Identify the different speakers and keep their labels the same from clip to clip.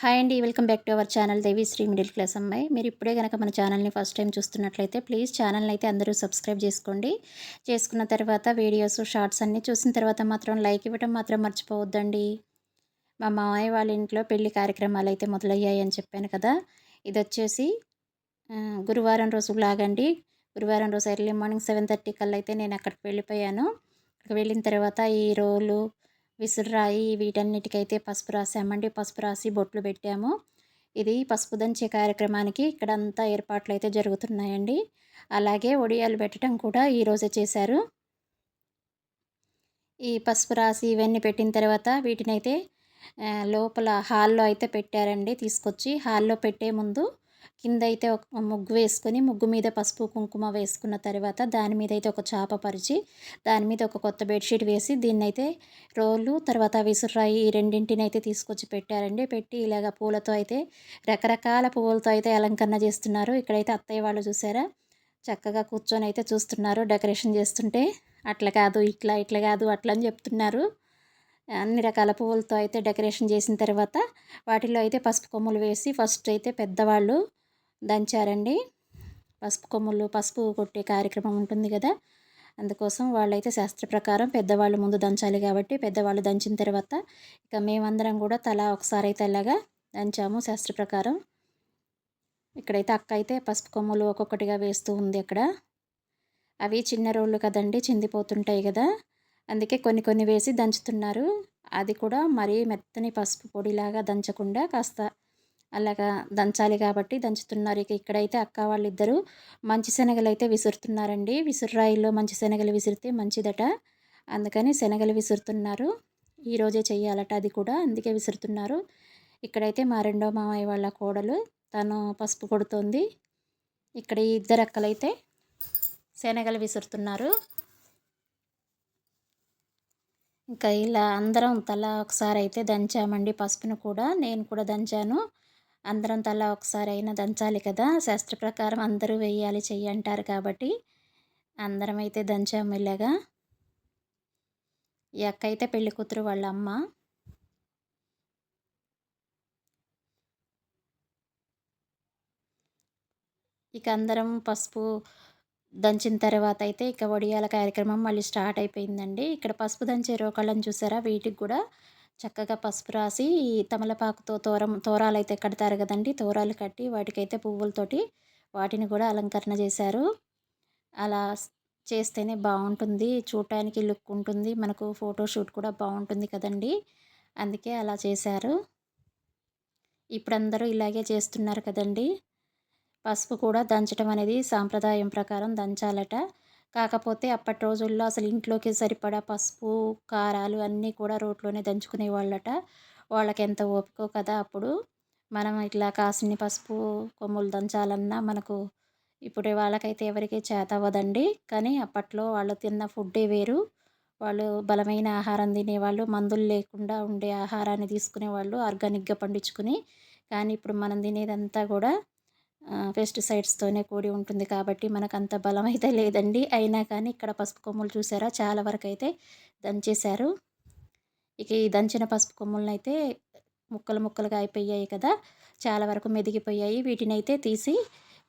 Speaker 1: Hi అండి welcome back to our channel Devi Sri middle class అమ్మాయి. మీరు ఇప్పుడే కనుక మన ఛానల్ని ఫస్ట్ టైం చూస్తున్నట్లయితే ప్లీజ్ ఛానల్ని అయితే అందరూ సబ్స్క్రైబ్ చేసుకోండి. చేసుకున్న తర్వాత వీడియోస్ షార్ట్స్ అన్నీ చూసిన తర్వాత మాత్రం లైక్ ఇవ్వడం మాత్రం మర్చిపోవద్దండి. మా మామయ్య వాళ్ళ ఇంట్లో పెళ్ళి కార్యక్రమాలు అయితే మొదలయ్యాయి అని చెప్పాను కదా. ఇది వచ్చేసి గురువారం రోజు లాగండి. గురువారం రోజు ఎర్లీ మార్నింగ్ సెవెన్ థర్టీ కల్లా అయితే నేను అక్కడికి వెళ్ళిపోయాను. అక్కడికి వెళ్ళిన తర్వాత ఈ రోలు విసురురాయి. వీటన్నిటికైతే పసుపు రాసామండి పసుపు రాసి బొట్లు పెట్టాము. ఇది పసుపు దంచే కార్యక్రమానికి ఇక్కడంతా ఏర్పాట్లు అయితే జరుగుతున్నాయండి. అలాగే ఒడియాలు పెట్టడం కూడా ఈరోజే చేశారు. ఈ పసుపు రాసి ఇవన్నీ పెట్టిన తర్వాత వీటినైతే లోపల హాల్లో అయితే పెట్టారండి తీసుకొచ్చి. హాల్లో పెట్టే ముందు కింద అయితే ఒక ముగ్గు వేసుకొని ముగ్గు మీద పసుపు కుంకుమ వేసుకున్న తర్వాత దాని మీద అయితే ఒక చాప పరిచి దాని మీద ఒక కొత్త బెడ్షీట్ వేసి దీన్ని అయితే రోలు తర్వాత విసురాయి ఈ రెండింటిని అయితే తీసుకొచ్చి పెట్టారండి. పెట్టి ఇలాగ పూలతో అయితే రకరకాల పువ్వులతో అయితే అలంకరణ చేస్తున్నారు. ఇక్కడైతే అత్తయ్య వాళ్ళు చూసారా? చక్కగా కూర్చొని అయితే చూస్తున్నారు డెకరేషన్ చేస్తుంటే. అట్లా కాదు ఇట్లా ఇట్లా కాదు అట్లా అని చెప్తున్నారు. అన్ని రకాల పువ్వులతో అయితే డెకరేషన్ చేసిన తర్వాత వాటిలో అయితే పసుపు కొమ్ములు వేసి ఫస్ట్ అయితే పెద్దవాళ్ళు దంచారండి. పసుపు కొమ్ములు పసుపు కొట్టే కార్యక్రమం ఉంటుంది కదా. అందుకోసం వాళ్ళైతే శాస్త్ర ప్రకారం పెద్దవాళ్ళు ముందు దంచాలి కాబట్టి పెద్దవాళ్ళు దంచిన తర్వాత ఇక మేమందరం కూడా తలా ఒకసారి అయితే అలాగా దంచాము శాస్త్ర ప్రకారం. ఇక్కడైతే అక్క అయితే పసుపు కొమ్ములు ఒక్కొక్కటిగా వేస్తూ ఉంది అక్కడ. అవి చిన్న రోళ్ళు కదండి చిందిపోతుంటాయి కదా. అందుకే కొన్ని కొన్ని వేసి దంచుతున్నారు. అది కూడా మరీ మెత్తని పసుపు పొడిలాగా దంచకుండా కాస్త అలాగా దంచాలి కాబట్టి దంచుతున్నారు. ఇక ఇక్కడైతే అక్క వాళ్ళిద్దరూ మంచి శనగలు అయితే విసురుతున్నారండి. విసురురాయిల్లో మంచి శనగలు విసిరితే మంచిదట. అందుకని శనగలు విసురుతున్నారు. ఈరోజే చెయ్యాలట అది కూడా అందుకే విసురుతున్నారు. ఇక్కడైతే మా రెండో మామయ్య వాళ్ళ కోడలు తను పసుపు కొడుతోంది. ఇక్కడ ఈ ఇద్దరు అక్కలైతే శనగలు విసురుతున్నారు. ఇంకా ఇలా అందరం తల ఒకసారి అయితే దంచామండి పసుపును కూడా. నేను కూడా దంచాను. అందరం తలా ఒకసారి అయినా దంచాలి కదా. శాస్త్ర ప్రకారం అందరూ వేయాలి చెయ్యి అంటారు కాబట్టి అందరం అయితే దంచాము ఇలాగా ఈ అక్క అయితే పెళ్ళి కూతురు వాళ్ళ అమ్మ. ఇక అందరం పసుపు దంచిన తర్వాత అయితే ఇక వడియాల కార్యక్రమం మళ్ళీ స్టార్ట్ అయిపోయిందండి. ఇక్కడ పసుపు దంచే రోకళ్ళని చూసారా? వీటికి కూడా చక్కగా పసుపు రాసి తమలపాకుతో తోరం తోరాలు అయితే కడతారు కదండి. తోరాలు కట్టి వాటికైతే పువ్వులతోటి వాటిని కూడా అలంకరణ చేశారు. అలా చేస్తేనే బాగుంటుంది. చూడటానికి లుక్ ఉంటుంది. మనకు ఫోటోషూట్ కూడా బాగుంటుంది కదండి. అందుకే అలా చేశారు. ఇప్పుడు అందరూ ఇలాగే చేస్తున్నారు కదండీ. పసుపు కూడా దంచడం అనేది సాంప్రదాయం ప్రకారం దంచాలట. కాకపోతే అప్పటి రోజుల్లో అసలు ఇంట్లోకి సరిపడా పసుపు కారాలు అన్నీ కూడా రోట్లోనే దంచుకునే వాళ్ళట. వాళ్ళకి ఎంత ఓపికో కదా అప్పుడు. మనం ఇట్లా కాసిని పసుపు కొమ్ములు దంచాలన్నా మనకు ఇప్పుడు వాళ్ళకైతే ఎవరికి చేత అవ్వదండి. కానీ అప్పట్లో వాళ్ళు తిన్న ఫుడ్డే వేరు. వాళ్ళు బలమైన ఆహారం తినేవాళ్ళు మందులు లేకుండా ఉండే ఆహారాన్ని తీసుకునేవాళ్ళు ఆర్గానిక్గా పండించుకుని. కానీ ఇప్పుడు మనం తినేదంతా కూడా పెస్టిసైడ్స్తోనే కూడి ఉంటుంది కాబట్టి మనకు అంత బలం అయితే లేదండి. అయినా కానీ ఇక్కడ పసుపు కొమ్ములు చూసారా? చాలా వరకు అయితే దంచేశారు. ఇక ఈ దంచిన పసుపు కొమ్ములను అయితే ముక్కలు ముక్కలుగా అయిపోయాయి కదా. చాలా వరకు మెదిగిపోయాయి. వీటిని అయితే తీసి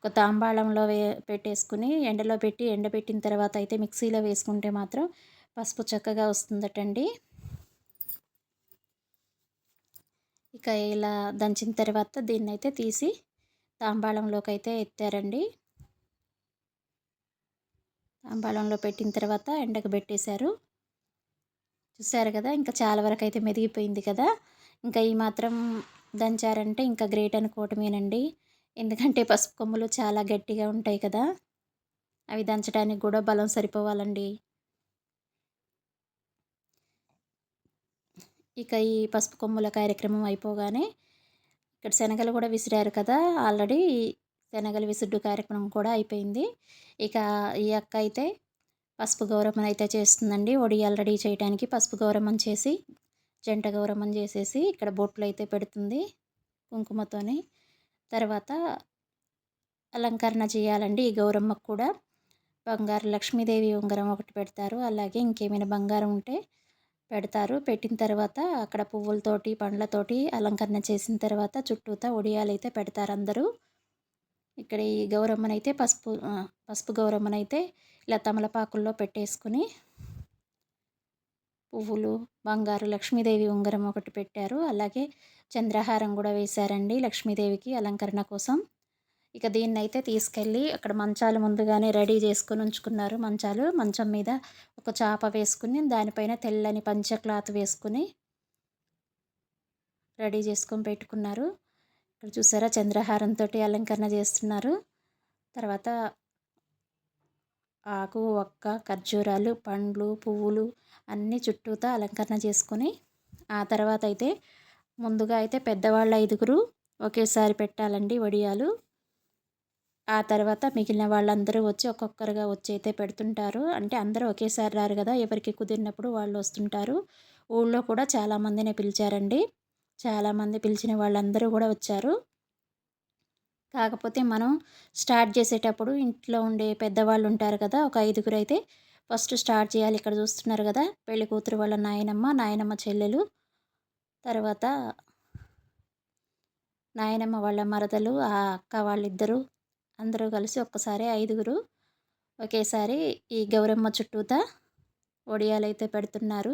Speaker 1: ఒక తాంబాళంలో వే పెట్టేసుకుని ఎండలో పెట్టి ఎండబెట్టిన తర్వాత అయితే మిక్సీలో వేసుకుంటే మాత్రం పసుపు చక్కగా వస్తుందటండి. ఇక ఇలా దంచిన తర్వాత దీన్ని అయితే తీసి తాంబాళంలోకి అయితే ఎత్తారండి. తాంబాళంలో పెట్టిన తర్వాత ఎండకు పెట్టేశారు. చూసారు కదా ఇంకా చాలా వరకు అయితే మెదిగిపోయింది కదా. ఇంకా ఈ మాత్రం దంచారంటే ఇంకా గ్రేట్ అనుకోవటమేనండి ఎందుకంటే పసుపు కొమ్ములు చాలా గట్టిగా ఉంటాయి కదా. అవి దంచడానికి కూడా బలం సరిపోవాలండి. ఇక ఈ పసుపు కొమ్ముల కార్యక్రమం అయిపోగానే ఇక్కడ శనగలు కూడా విసిరారు కదా! ఆల్రెడీ శనగలు విసుడ్డు కార్యక్రమం కూడా అయిపోయింది. ఇక ఈ అక్క అయితే పసుపు గౌరమ్మను అయితే చేస్తుందండి. ఒడియాలు రెడీ చేయడానికి పసుపు గౌరమ్మం చేసి జంట గౌరమ్మం చేసేసి ఇక్కడ బొట్లు అయితే పెడుతుంది కుంకుమతోని. తర్వాత అలంకరణ చేయాలండి ఈ గౌరమ్మకు కూడా. బంగారు లక్ష్మీదేవి ఉంగరం ఒకటి పెడతారు. అలాగే ఇంకేమైనా బంగారం ఉంటే పెడతారు. పెట్టిన తర్వాత అక్కడ పువ్వులతోటి పండ్లతోటి అలంకరణ చేసిన తర్వాత చుట్టూతా ఒడియాలు అయితే పెడతారు అందరూ ఇక్కడ ఈ గౌరమ్మనైతే పసుపు పసుపు గౌరమ్మనైతే ఇలా తమలపాకుల్లో పెట్టేసుకుని పువ్వులు బంగారు లక్ష్మీదేవి ఉంగరం ఒకటి పెట్టారు. అలాగే చంద్రహారం కూడా వేశారండి లక్ష్మీదేవికి అలంకరణ కోసం. ఇక దీన్ని అయితే తీసుకెళ్ళి అక్కడ మంచాలు ముందుగానే రెడీ చేసుకుని ఉంచుకున్నారు. మంచాలు మంచం మీద ఒక చాప వేసుకుని దానిపైన తెల్లని పంచ క్లాత్ వేసుకుని రెడీ చేసుకొని పెట్టుకున్నారు. ఇక్కడ చూసారా చంద్రహారంతో అలంకరణ చేస్తున్నారు. తర్వాత ఆకు ఒక్క ఖర్జూరాలు పండ్లు పువ్వులు అన్నీ చుట్టూతో అలంకరణ చేసుకొని ఆ తర్వాత అయితే ముందుగా అయితే పెద్దవాళ్ళ ఐదుగురు ఒకేసారి పెట్టాలండి వడియాలు. ఆ తర్వాత మిగిలిన వాళ్ళందరూ వచ్చి ఒక్కొక్కరుగా వచ్చి అయితే పెడుతుంటారు. అంటే అందరూ ఒకేసారి రారు కదా ఎవరికి కుదిరినప్పుడు వాళ్ళు వస్తుంటారు. ఊళ్ళో కూడా చాలామందిని పిలిచారండి. చాలామంది పిలిచిన వాళ్ళందరూ కూడా వచ్చారు. కాకపోతే మనం స్టార్ట్ చేసేటప్పుడు ఇంట్లో ఉండే పెద్దవాళ్ళు ఉంటారు కదా ఒక ఐదుగురు అయితే ఫస్ట్ స్టార్ట్ చేయాలి. ఇక్కడ చూస్తున్నారు కదా పెళ్ళి కూతురు వాళ్ళ నాయనమ్మ నాయనమ్మ చెల్లెలు తర్వాత నాయనమ్మ వాళ్ళ మరదలు ఆ అక్క వాళ్ళిద్దరూ అందరూ కలిసి ఒక్కసారి ఐదుగురు ఒకేసారి ఈ గౌరమ్మ చుట్టూతా ఒడియాలైతే పెడుతున్నారు.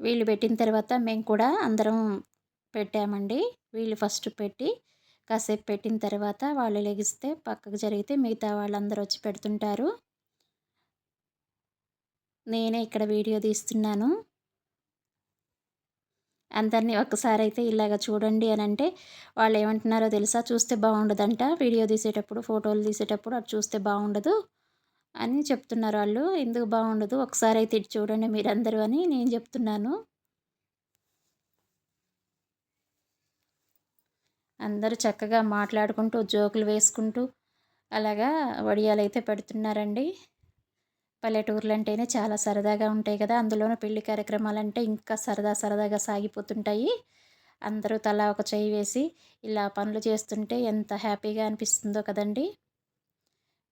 Speaker 1: వీళ్ళు పెట్టిన తర్వాత మేము కూడా అందరం పెట్టామండి. వీళ్ళు ఫస్ట్ పెట్టి కాసేపు పెట్టిన తర్వాత వాళ్ళు లెగిస్తే పక్కకు జరిగితే మిగతా వాళ్ళందరూ వచ్చి పెడుతుంటారు. నేనే ఇక్కడ వీడియో తీస్తున్నాను. అందరినీ ఒక్కసారి అయితే ఇలాగ చూడండి అని అంటే వాళ్ళు ఏమంటున్నారో తెలుసా? చూస్తే బాగుండదంట. వీడియో తీసేటప్పుడు ఫోటోలు తీసేటప్పుడు అది చూస్తే బాగుండదు అని చెప్తున్నారు వాళ్ళు. ఎందుకు బాగుండదు? ఒకసారి అయితే ఇటు చూడండి మీరందరూ అని నేను చెప్తున్నాను. అందరూ చక్కగా మాట్లాడుకుంటూ జోకులు వేసుకుంటూ అలాగా వడియాలు అయితే పెడుతున్నారండి. పల్లెటూర్లు అంటేనే చాలా సరదాగా ఉంటాయి కదా. అందులోనూ పెళ్ళి కార్యక్రమాలు అంటే ఇంకా సరదా సరదాగా సాగిపోతుంటాయి. అందరూ తలా ఒక చేయి వేసి ఇలా పనులు చేస్తుంటే ఎంత హ్యాపీగా అనిపిస్తుందో కదండి.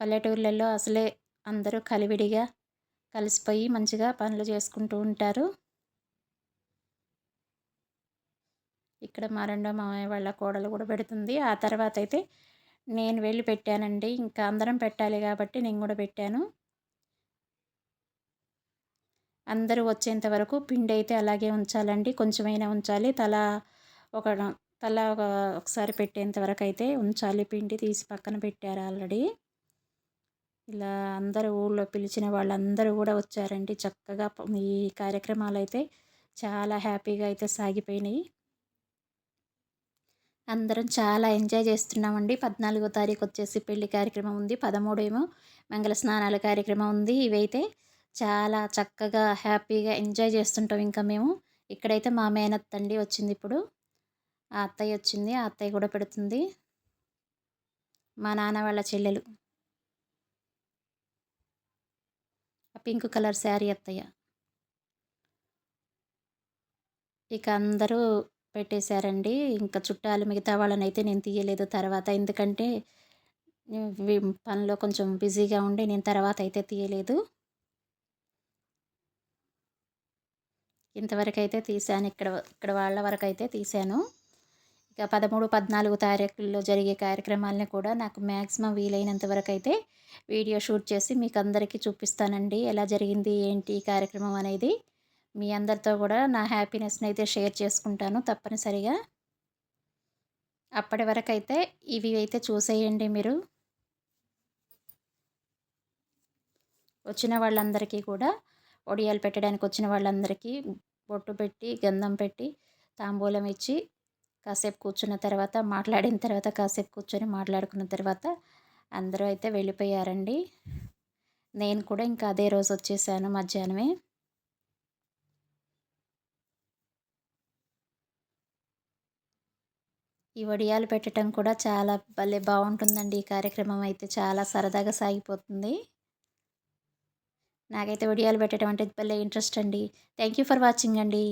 Speaker 1: పల్లెటూర్లలో అసలే అందరూ కలివిడిగా కలిసిపోయి మంచిగా పనులు చేసుకుంటూ ఉంటారు. ఇక్కడ మా రెండో మామయ్య వాళ్ళ కోడలు కూడా పెడుతుంది. ఆ తర్వాత అయితే నేను వెళ్ళి పెట్టానండి. ఇంకా అందరం పెట్టాలి కాబట్టి నేను కూడా పెట్టాను. అందరూ వచ్చేంత వరకు పిండి అయితే అలాగే ఉంచాలండి. కొంచెమైనా ఉంచాలి. తల ఒక తల ఒక ఒకసారి పెట్టేంత వరకు అయితే ఉంచాలి. పిండి తీసి పక్కన పెట్టారు ఆల్రెడీ. ఇలా అందరూ ఊళ్ళో పిలిచిన వాళ్ళందరూ కూడా వచ్చారండి. చక్కగా ఈ కార్యక్రమాలు అయితే చాలా హ్యాపీగా అయితే సాగిపోయినాయి. అందరం చాలా ఎంజాయ్ చేస్తున్నామండి. పద్నాలుగో తారీఖు వచ్చేసి పెళ్ళి కార్యక్రమం ఉంది. పదమూడేమో మంగళ స్నానాల కార్యక్రమం ఉంది. ఇవైతే చాలా చక్కగా హ్యాపీగా ఎంజాయ్ చేస్తుంటాం ఇంకా మేము. ఇక్కడైతే మా మేనత్త అండి వచ్చింది ఇప్పుడు. ఆ అత్తయ్య వచ్చింది ఆ అత్తయ్య కూడా పెడుతుంది. మా నాన్న వాళ్ళ చెల్లెలు. ఆ పింక్ కలర్ శారీ అత్తయ్య. ఇక అందరూ పెట్టేశారండి. ఇంకా చుట్టాలు మిగతా వాళ్ళని అయితే నేను తీయలేదు తర్వాత. ఎందుకంటే పనిలో కొంచెం బిజీగా ఉండి నేను తర్వాత అయితే తీయలేదు. ఇంతవరకు అయితే తీశాను. ఇక్కడ ఇక్కడ వాళ్ళ వరకు అయితే తీశాను. ఇక పదమూడు పద్నాలుగు తారీఖుల్లో జరిగే కార్యక్రమాలని కూడా నాకు మ్యాక్సిమం వీలైనంత వరకు అయితే వీడియో షూట్ చేసి మీకు అందరికీ చూపిస్తానండి. ఎలా జరిగింది ఏంటి కార్యక్రమం అనేది మీ అందరితో కూడా నా హ్యాపీనెస్ని అయితే షేర్ చేసుకుంటాను తప్పనిసరిగా. అప్పటి వరకు అయితే ఇవి అయితే చూసేయండి మీరు. వచ్చిన వాళ్ళందరికీ కూడా ఒడియాలు పెట్టడానికి వచ్చిన వాళ్ళందరికీ బొట్టు పెట్టి గంధం పెట్టి తాంబూలం ఇచ్చి కాసేపు కూర్చున్న తర్వాత మాట్లాడిన తర్వాత కాసేపు కూర్చొని మాట్లాడుకున్న తర్వాత అందరూ అయితే వెళ్ళిపోయారండి. నేను కూడా ఇంకా అదే రోజు వచ్చేసాను మధ్యాహ్నమే. ఈ వడియాలు పెట్టడం కూడా చాలా భలే బాగుంటుందండి ఈ కార్యక్రమం అయితే. చాలా సరదాగా సాగిపోతుంది. నాకైతే వీడియోలు పెట్టడం అంటే భలే ఇంట్రెస్ట్ అండి. థ్యాంక్ యూ ఫర్ వాచింగ్ అండి.